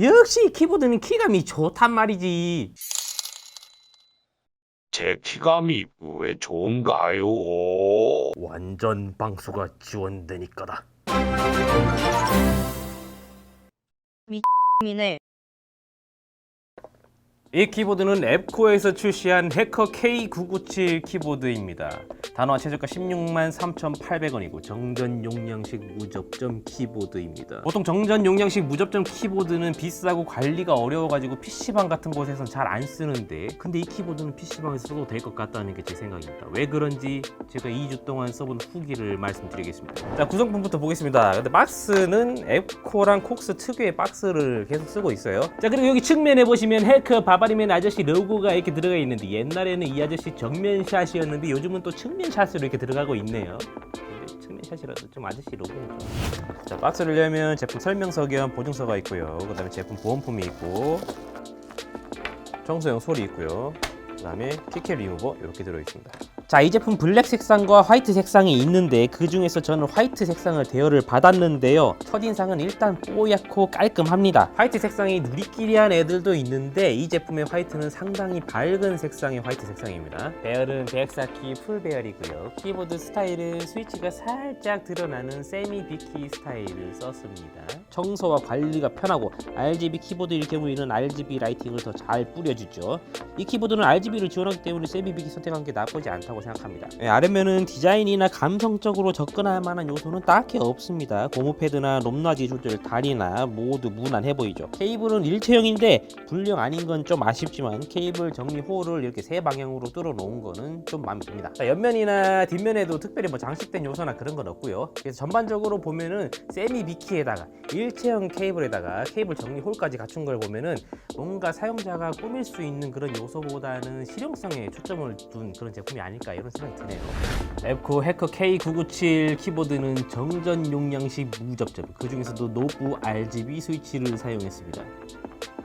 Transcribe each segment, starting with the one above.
역시 키보드는 키감이 좋단 말이지. 제 키감이 왜 좋은가요? 완전 방수가 지원되니까다. 미네. 이 키보드는 앱코에서 출시한 해커 K997 키보드입니다. 단화 최저가 16만 3,800원이고 정전 용량식 무접점 키보드입니다. 보통 정전 용량식 무접점 키보드는 비싸고 관리가 어려워가지고 PC방 같은 곳에선 잘 안 쓰는데 근데 이 키보드는 PC방에서 써도 될 것 같다는 게 제 생각입니다. 왜 그런지 제가 2주 동안 써본 후기를 말씀드리겠습니다. 자 구성품부터 보겠습니다. 근데 박스는 앱코랑 콕스 특유의 박스를 계속 쓰고 있어요. 자 그리고 여기 측면에 보시면 해커 바바리맨 아저씨 로고가 이렇게 들어가 있는데 옛날에는 이 아저씨 정면샷이었는데 요즘은 또 측면샷으로 이렇게 들어가고 있네요. 근데 측면샷이라도 좀 아저씨 로고는 좀. 자 박스를 열면 제품 설명서 겸 보증서가 있고요. 그 다음에 제품 보험품이 있고 청소용 솔이 있고요. 그 다음에 키캡 리무버 이렇게 들어 있습니다. 자, 이 제품 블랙 색상과 화이트 색상이 있는데 그 중에서 저는 화이트 색상을 대여를 받았는데요. 첫인상은 일단 뽀얗고 깔끔합니다. 화이트 색상이 누리끼리한 애들도 있는데 이 제품의 화이트는 상당히 밝은 색상의 화이트 색상입니다. 배열은 104키 풀 배열이고요. 키보드 스타일은 스위치가 살짝 드러나는 세미 비키 스타일을 썼습니다. 청소와 관리가 편하고 RGB 키보드일 경우에는 RGB 라이팅을 더 잘 뿌려주죠. 이 키보드는 RGB를 지원하기 때문에 세미 비키 선택한 게 나쁘지 않다고 생각합니다. 예, 아래면은 디자인이나 감성적으로 접근할 만한 요소는 딱히 없습니다. 고무 패드나 높낮이 조절 다리나 모두 무난해 보이죠. 케이블은 일체형인데 불량 아닌 건 좀 아쉽지만 케이블 정리 호를 이렇게 세 방향으로 뚫어 놓은 거는 좀 마음에 듭니다. 자, 옆면이나 뒷면에도 특별히 뭐 장식된 요소나 그런 건 없고요. 그래서 전반적으로 보면은 세미 비키에다가 일체형 케이블에다가 케이블 정리 홀까지 갖춘 걸 보면은 뭔가 사용자가 꾸밀 수 있는 그런 요소보다는 실용성에 초점을 둔 그런 제품이 아닐까 이런 생각이 드네요. 앱코 해커 K997 키보드는 정전 용량식 무접점, 그 중에서도 노브 RGB 스위치를 사용했습니다.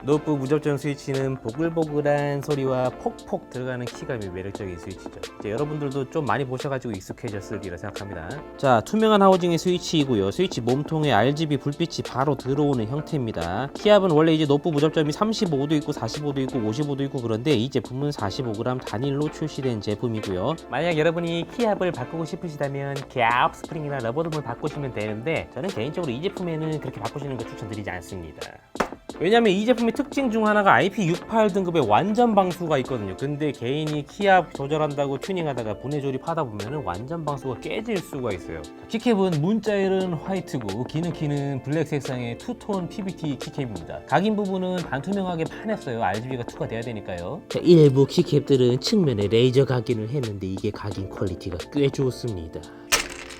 노브 무접점 스위치는 보글보글한 소리와 폭폭 들어가는 키감이 매력적인 스위치죠. 이제 여러분들도 좀 많이 보셔가지고 익숙해졌으리라 생각합니다. 자, 투명한 하우징의 스위치이고요. 스위치 몸통에 RGB 불빛이 바로 들어오는 형태입니다. 키압은 원래 이제 노브 무접점이 35도 있고 45도 있고 55도 있고 그런데 이 제품은 45g 단일로 출시된 제품이고요. 만약 여러분이 키압을 바꾸고 싶으시다면 캡 스프링이나 러버돔을 바꾸시면 되는데 저는 개인적으로 이 제품에는 그렇게 바꾸시는 거 추천드리지 않습니다. 왜냐면 이 제품의 특징 중 하나가 IP68 등급의 완전 방수가 있거든요. 근데 개인이 키압 조절한다고 튜닝하다가 분해 조립하다 보면은 완전 방수가 깨질 수가 있어요. 키캡은 문자일은 화이트고 기능 키는 블랙 색상의 투톤 PBT 키캡입니다. 각인 부분은 반투명하게 판했어요. RGB가 투과돼야 되니까요. 자, 일부 키캡들은 측면에 레이저 각인을 했는데 이게 각인 퀄리티가 꽤 좋습니다.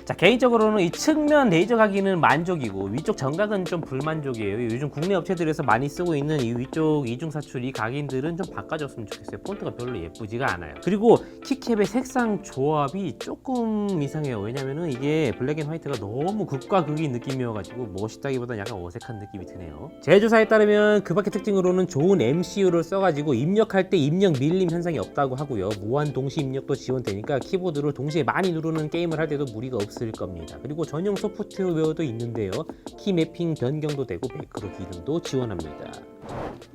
자 개인적으로는 이 측면 레이저 각인은 만족이고 위쪽 정각은 좀 불만족이에요. 요즘 국내 업체들에서 많이 쓰고 있는 이 위쪽 이중 사출 이 각인들은 좀 바꿔줬으면 좋겠어요. 폰트가 별로 예쁘지가 않아요. 그리고 키캡의 색상 조합이 조금 이상해요. 왜냐면은 이게 블랙 앤 화이트가 너무 극과 극인 느낌이어가지고 멋있다기보다 약간 어색한 느낌이 드네요. 제조사에 따르면 그 밖의 특징으로는 좋은 MCU를 써가지고 입력할 때 입력 밀림 현상이 없다고 하고요. 무한 동시 입력도 지원되니까 키보드를 동시에 많이 누르는 게임을 할 때도 무리가 없을 겁니다. 그리고 전용 소프트웨어도 있는데요. 키 매핑 변경도 되고 매크로 기능도 지원합니다.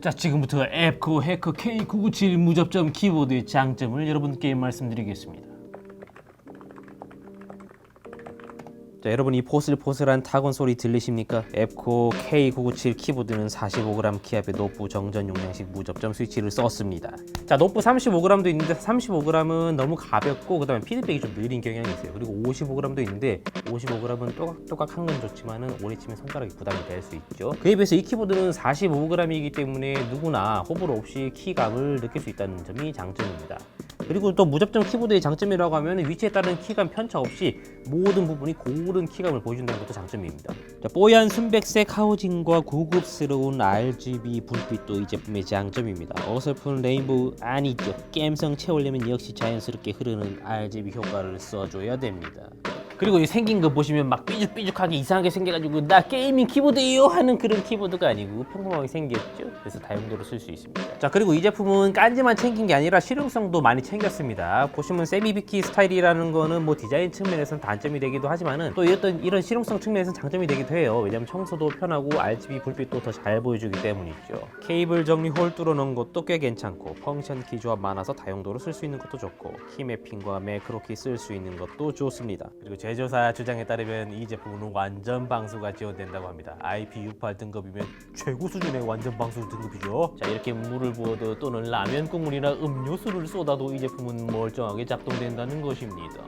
자 지금부터 앱코 해커 K997 무접점 키보드의 장점을 여러분께 말씀드리겠습니다. 자, 여러분 이 포슬포슬한 타건 소리 들리십니까? 앱코 K997 키보드는 45g 키압의 노브 정전 용량식 무접점 스위치를 썼습니다. 자, 노브 35g도 있는데 35g은 너무 가볍고 그다음에 피드백이 좀 느린 경향이 있어요. 그리고 55g도 있는데 55g은 또각또각 한 건 좋지만은 오래 치면 손가락이 부담이 될 수 있죠. 그에 비해서 이 키보드는 45g이기 때문에 누구나 호불호 없이 키감을 느낄 수 있다는 점이 장점입니다. 그리고 또 무접점 키보드의 장점이라고 하면 위치에 따른 키감 편차 없이 모든 부분이 고른 키감을 보여준다는 것도 장점입니다. 자, 뽀얀 순백색 하우징과 고급스러운 RGB 불빛도 이 제품의 장점입니다. 어설픈 레인보우 아니죠. 갬성 채우려면 역시 자연스럽게 흐르는 RGB 효과를 써줘야 됩니다. 그리고 이 생긴 거 보시면 막 삐죽삐죽하게 이상하게 생겨가지고 나 게이밍 키보드예요 하는 그런 키보드가 아니고 평범하게 생겼죠. 그래서 다용도로 쓸 수 있습니다. 자 그리고 이 제품은 깐지만 챙긴 게 아니라 실용성도 많이 챙겼습니다. 보시면 세미비키 스타일이라는 거는 뭐 디자인 측면에서는 단점이 되기도 하지만은 또 이런 이런 실용성 측면에서는 장점이 되기도 해요. 왜냐면 청소도 편하고 RGB 불빛도 더 잘 보여주기 때문이죠. 케이블 정리 홀 뚫어 놓은 것도 꽤 괜찮고 펑션 키 조합 많아서 다용도로 쓸 수 있는 것도 좋고 키 매핑과 매크로 키 쓸 수 있는 것도 좋습니다. 그리고 제조사 주장에 따르면 이 제품은 완전 방수가 지원된다고 합니다. IP68 등급이면 최고 수준의 완전 방수 등급이죠. 자 이렇게 물을 부어도 또는 라면 국물이나 음료수를 쏟아도 이 제품은 멀쩡하게 작동된다는 것입니다.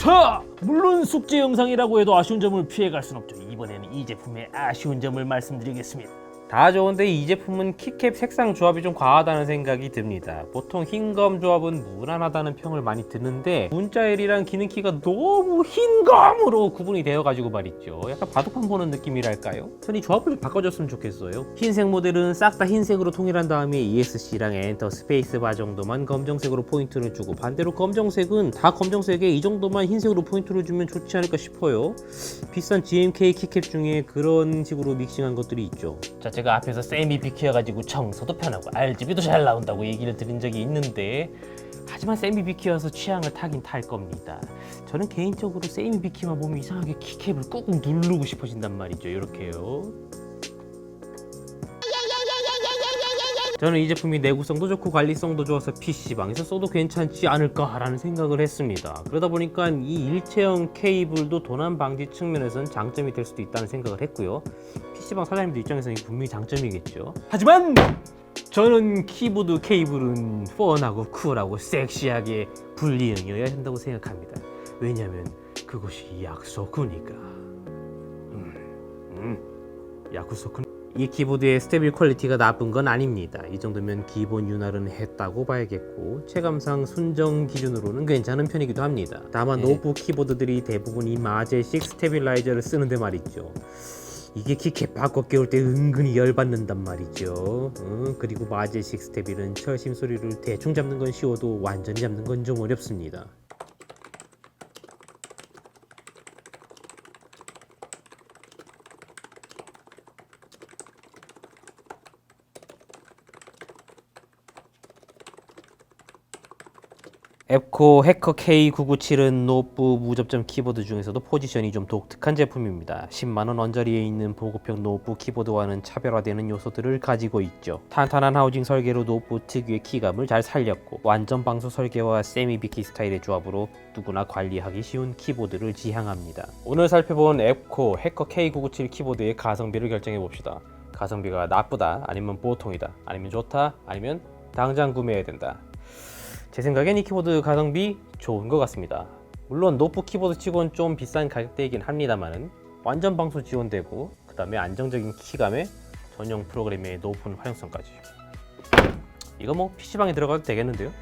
자, 물론 숙제 영상이라고 해도 아쉬운 점을 피해갈 순 없죠. 이번에는 이 제품의 아쉬운 점을 말씀드리겠습니다. 다 좋은데 이 제품은 키캡 색상 조합이 좀 과하다는 생각이 듭니다. 보통 흰검 조합은 무난하다는 평을 많이 듣는데 문자엘이랑 기능키가 너무 흰검으로 구분이 되어가지고 말이죠. 약간 바둑판 보는 느낌이랄까요? 저는 이 조합을 좀 바꿔줬으면 좋겠어요. 흰색 모델은 싹 다 흰색으로 통일한 다음에 ESC랑 엔터 스페이스바 정도만 검정색으로 포인트를 주고 반대로 검정색은 다 검정색에 이 정도만 흰색으로 포인트를 주면 좋지 않을까 싶어요. 비싼 GMK 키캡 중에 그런 식으로 믹싱한 것들이 있죠. 자, 제가 앞에서 세미 비키어가지고 청소도 편하고 RGB도 잘 나온다고 얘기를 드린 적이 있는데 하지만 세미 비키어서 취향을 타긴 탈 겁니다. 저는 개인적으로 세미 비키만 보면 이상하게 키캡을 꾹꾹 누르고 싶어진단 말이죠. 이렇게요. 저는 이 제품이 내구성도 좋고 관리성도 좋아서 PC방에서 써도 괜찮지 않을까라는 생각을 했습니다. 그러다 보니까 이 일체형 케이블도 도난 방지 측면에서는 장점이 될 수도 있다는 생각을 했고요. PC방 사장님들 입장에서는 분명히 장점이겠죠. 하지만 저는 키보드 케이블은 펀하고 쿨하고 섹시하게 분리형이어야 한다고 생각합니다. 왜냐면 그것이 약소쿠니까. 음, 음, 야쿠소쿠 이 키보드의 스테빌 퀄리티가 나쁜 건 아닙니다. 이 정도면 기본 윤활은 했다고 봐야겠고 체감상 순정 기준으로는 괜찮은 편이기도 합니다. 다만 네. 노트북 키보드들이 대부분 이 마제식 스테빌라이저를 쓰는데 말이죠. 이게 키캡 바꿔 깨울 때 은근히 열받는단 말이죠. 어, 그리고 마제식 스테빌은 철심 소리를 대충 잡는 건 쉬워도 완전히 잡는 건 좀 어렵습니다. 앱코 해커 K997은 노트북 무접점 키보드 중에서도 포지션이 좀 독특한 제품입니다. 10만원 언저리에 있는 보급형 노트북 키보드와는 차별화되는 요소들을 가지고 있죠. 탄탄한 하우징 설계로 노트북 특유의 키감을 잘 살렸고 완전 방수 설계와 세미 비키 스타일의 조합으로 누구나 관리하기 쉬운 키보드를 지향합니다. 오늘 살펴본 앱코 해커 K997 키보드의 가성비를 결정해 봅시다. 가성비가 나쁘다, 아니면 보통이다, 아니면 좋다, 아니면 당장 구매해야 된다. 제 생각엔 이 키보드 가성비 좋은 것 같습니다. 물론 노트북 키보드 치곤 좀 비싼 가격대이긴 합니다만은 완전 방수 지원되고 그 다음에 안정적인 키감에 전용 프로그램의 높은 활용성까지 이거 뭐 PC방에 들어가도 되겠는데요?